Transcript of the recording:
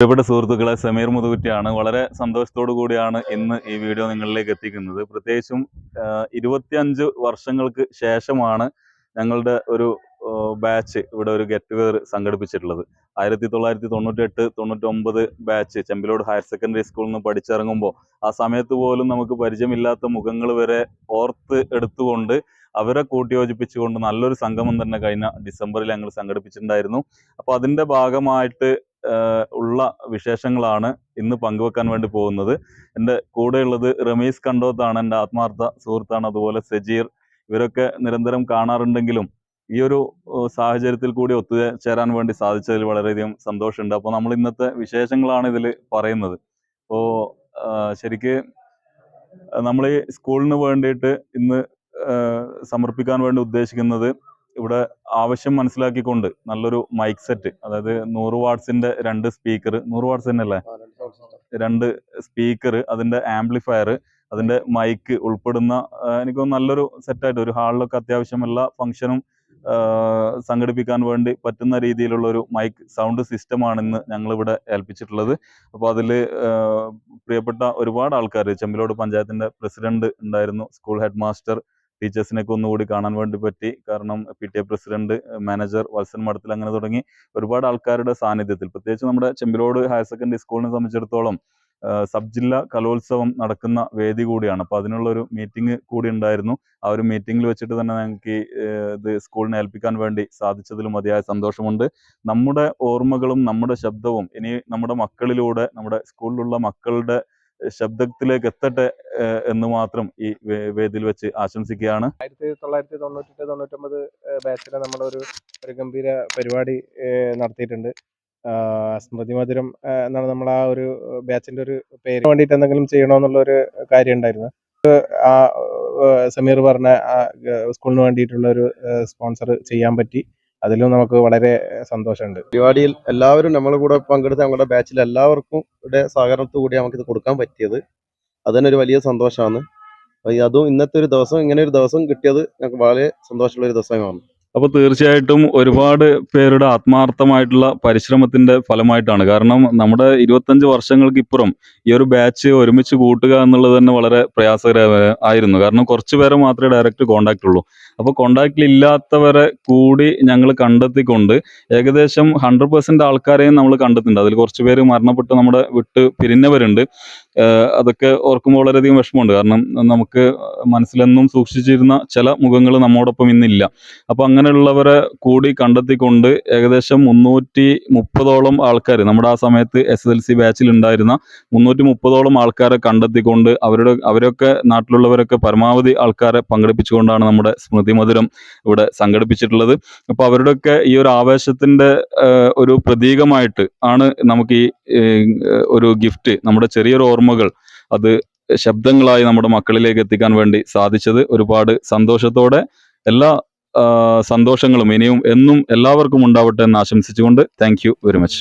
പ്രിയപ്പെട്ട സുഹൃത്തുക്കളെ സമീർ മുതുകുറ്റിയാണ്. വളരെ സന്തോഷത്തോടു കൂടിയാണ് ഇന്ന് ഈ വീഡിയോ നിങ്ങളിലേക്ക് എത്തിക്കുന്നത്. പ്രത്യേകിച്ചും ഇരുപത്തിയഞ്ച് വർഷങ്ങൾക്ക് ശേഷമാണ് ഞങ്ങളുടെ ഒരു ബാച്ച് ഇവിടെ ഒരു ഗെറ്റ് ടുഗദർ സംഘടിപ്പിച്ചിട്ടുള്ളത്. ആയിരത്തി തൊള്ളായിരത്തി തൊണ്ണൂറ്റി എട്ട് തൊണ്ണൂറ്റി ഒമ്പത് ബാച്ച് ചെമ്പിലോട് ഹയർ സെക്കൻഡറി സ്കൂളിൽ നിന്ന് പഠിച്ചിറങ്ങുമ്പോൾ ആ സമയത്ത് പോലും നമുക്ക് പരിചയമില്ലാത്ത മുഖങ്ങൾ വരെ ഓർത്ത് എടുത്തുകൊണ്ട് അവരെ കൂട്ടിയോജിപ്പിച്ചുകൊണ്ട് നല്ലൊരു സംഗമം തന്നെ കഴിഞ്ഞ ഡിസംബറിൽ ഞങ്ങൾ സംഘടിപ്പിച്ചിട്ടുണ്ടായിരുന്നു. അപ്പോൾ അതിന്റെ ഭാഗമായിട്ട് ഉള്ള വിശേഷങ്ങളാണ് ഇന്ന് പങ്കുവെക്കാൻ വേണ്ടി പോകുന്നത്. എന്റെ കൂടെയുള്ളത് റമീസ് കണ്ടോത്താണ് എന്റെ ആത്മാർത്ഥ സുഹൃത്താണ് അതുപോലെ സജീർ. ഇവരൊക്കെ നിരന്തരം കാണാറുണ്ടെങ്കിലും ഈ ഒരു സാഹചര്യത്തിൽ കൂടി ഒത്തുചേരാൻ വേണ്ടി സാധിച്ചതിൽ വളരെയധികം സന്തോഷമുണ്ട്. അപ്പോൾ നമ്മൾ ഇന്നത്തെ വിശേഷങ്ങളാണ് ഇതിൽ പറയുന്നത്. അപ്പോൾ ശരിക്ക് നമ്മൾ ഈ സ്കൂളിന് വേണ്ടിയിട്ട് ഇന്ന് സമർപ്പിക്കാൻ വേണ്ടി ഉദ്ദേശിക്കുന്നത് ഇവിടെ ആവശ്യം മനസ്സിലാക്കിക്കൊണ്ട് നല്ലൊരു മൈക്ക് സെറ്റ് അതായത് നൂറ് വാട്സിന്റെ രണ്ട് സ്പീക്കർ നൂറ് വാട്സ് തന്നെയല്ലേ? രണ്ട് സ്പീക്കർ അതിന്റെ ആംപ്ലിഫയർ അതിന്റെ മൈക്ക് ഉൾപ്പെടുന്ന എനിക്ക് നല്ലൊരു സെറ്റായിട്ട് ഒരു ഹാളിലൊക്കെ അത്യാവശ്യം എല്ലാ ഫംഗ്ഷനും സംഘടിപ്പിക്കാൻ വേണ്ടി പറ്റുന്ന രീതിയിലുള്ള ഒരു മൈക്ക് സൗണ്ട് സിസ്റ്റമാണ് ഇന്ന് ഞങ്ങളിവിടെ ഏൽപ്പിച്ചിട്ടുള്ളത്. അപ്പോൾ അതിൽ പ്രിയപ്പെട്ട ഒരുപാട് ആൾക്കാർ ചെമ്പിലോട് പഞ്ചായത്തിന്റെ പ്രസിഡന്റ് ഉണ്ടായിരുന്നു സ്കൂൾ ഹെഡ് മാസ്റ്റർ ടീച്ചേഴ്സിനെയൊക്കെ ഒന്നുകൂടി കാണാൻ വേണ്ടി പറ്റി. കാരണം P T A president manager Valsan Madathil അങ്ങനെ തുടങ്ങി ഒരുപാട് ആൾക്കാരുടെ സാന്നിധ്യത്തിൽ. പ്രത്യേകിച്ച് നമ്മുടെ ചെമ്പിലോട് ഹയർ സെക്കൻഡറി സ്കൂളിനെ സംബന്ധിച്ചിടത്തോളം സബ് ജില്ലാ കലോത്സവം നടക്കുന്ന വേദി കൂടിയാണ്. അപ്പോൾ അതിനുള്ള ഒരു മീറ്റിംഗ് കൂടി ഉണ്ടായിരുന്നു. ആ ഒരു മീറ്റിംഗിൽ വെച്ചിട്ട് തന്നെ ഞങ്ങൾക്ക് ഇത് സ്കൂളിനെ ഏൽപ്പിക്കാൻ വേണ്ടി സാധിച്ചതിൽ മതിയായ സന്തോഷമുണ്ട്. നമ്മുടെ ഓർമ്മകളും നമ്മുടെ ശബ്ദവും ഇനി നമ്മുടെ മക്കളിലൂടെ നമ്മുടെ സ്കൂളിലുള്ള മക്കളുടെ ശബ്ദത്തിലേക്ക് എത്തട്ടെ എന്ന് മാത്രം ഈ വേദിയിൽ വെച്ച് ആശംസിക്കുകയാണ്. ആയിരത്തി തൊള്ളായിരത്തി തൊണ്ണൂറ്റെട്ട് തൊണ്ണൂറ്റൊമ്പത് ബാച്ചിൽ നമ്മളൊരു ഒരു ഗംഭീര പരിപാടി നടത്തിയിട്ടുണ്ട്. സ്മൃതി മധുരം എന്നാണ് നമ്മൾ ആ ഒരു ബാച്ചിന്റെ ഒരു പേര്. വേണ്ടിയിട്ട് എന്തെങ്കിലും ചെയ്യണമെന്നുള്ള ഒരു കാര്യം ഉണ്ടായിരുന്നു. ആ സമീർ പറഞ്ഞ സ്കൂളിന് വേണ്ടിയിട്ടുള്ള ഒരു സ്പോൺസർ ചെയ്യാൻ പറ്റി. അതിലും നമുക്ക് വളരെ സന്തോഷമുണ്ട്. പരിപാടിയിൽ എല്ലാവരും നമ്മൾ കൂടെ പങ്കെടുത്ത് നമ്മുടെ ബാച്ചിൽ എല്ലാവർക്കും സഹകരണത്തോടു കൂടി നമുക്കിത് കൊടുക്കാൻ പറ്റിയത്. അതിനൊരു വലിയ സന്തോഷമാണ്. അതും ഇന്നത്തെ ഒരു ദിവസം ഇങ്ങനെ ഒരു ദിവസം കിട്ടിയത് ഞങ്ങൾക്ക് വളരെ സന്തോഷമുള്ള ഒരു ദിവസമാണ് അപ്പോൾ തീർച്ചയായിട്ടും ഒരുപാട് പേരുടെ ആത്മാർത്ഥമായിട്ടുള്ള പരിശ്രമത്തിന്റെ ഫലമായിട്ടാണ്. കാരണം നമ്മുടെ ഇരുപത്തഞ്ച് വർഷങ്ങൾക്ക് ഇപ്പുറം ഈ ഒരു ബാച്ച് ഒരുമിച്ച് കൂട്ടുക എന്നുള്ളത് തന്നെ വളരെ പ്രയാസകര ആയിരുന്നു. കാരണം കുറച്ച് പേരെ മാത്രമേ ഡയറക്റ്റ് കോണ്ടാക്ട് ഉള്ളൂ. അപ്പോൾ കോണ്ടാക്റ്റിൽ ഇല്ലാത്തവരെ കൂടി ഞങ്ങൾ കണ്ടെത്തിക്കൊണ്ട് ഏകദേശം ഹൺഡ്രഡ് പെർസെന്റ് ആൾക്കാരെയും നമ്മൾ കണ്ടെത്തുന്നുണ്ട് അതിൽ കുറച്ച് പേര് മരണപ്പെട്ട് നമ്മുടെ വിട്ട് പിരിഞ്ഞവരുണ്ട്. അതൊക്കെ ഓർക്കുമ്പോൾ വളരെയധികം വിഷമമുണ്ട്. കാരണം നമുക്ക് മനസ്സിലെന്നും സൂക്ഷിച്ചിരുന്ന ചില മുഖങ്ങൾ നമ്മോടൊപ്പം ഇന്നില്ല. അപ്പൊ അങ്ങനെയുള്ളവരെ കൂടി കണ്ടെത്തിക്കൊണ്ട് ഏകദേശം മുന്നൂറ്റി മുപ്പതോളം ആൾക്കാർ നമ്മുടെ ആ സമയത്ത് എസ് എസ് എൽ സി ബാച്ചിൽ ഉണ്ടായിരുന്ന മുന്നൂറ്റി മുപ്പതോളം ആൾക്കാരെ കണ്ടെത്തിക്കൊണ്ട് അവരുടെ അവരൊക്കെ നാട്ടിലുള്ളവരൊക്കെ പരമാവധി ആൾക്കാരെ പങ്കെടുപ്പിച്ചുകൊണ്ടാണ് നമ്മുടെ സ്മൃതി മധുരം ഇവിടെ സംഘടിപ്പിച്ചിട്ടുള്ളത്. അപ്പൊ അവരുടെയൊക്കെ ഈ ഒരു ആവേശത്തിന്റെ ഒരു പ്രതീകമായിട്ട് ആണ് നമുക്ക് ഈ ഒരു ഗിഫ്റ്റ് നമ്മുടെ ചെറിയൊരു ഓർമ്മകൾ അത് ശബ്ദങ്ങളായി നമ്മുടെ മക്കളിലേക്ക് എത്തിക്കാൻ വേണ്ടി സാധിച്ചത് ഒരുപാട് സന്തോഷത്തോടെ എല്ലാ സന്തോഷങ്ങളും ഇനിയും എന്നും എല്ലാവർക്കും ഉണ്ടാവട്ടെ എന്ന് ആശംസിച്ചുകൊണ്ട് താങ്ക് വെരി മച്ച്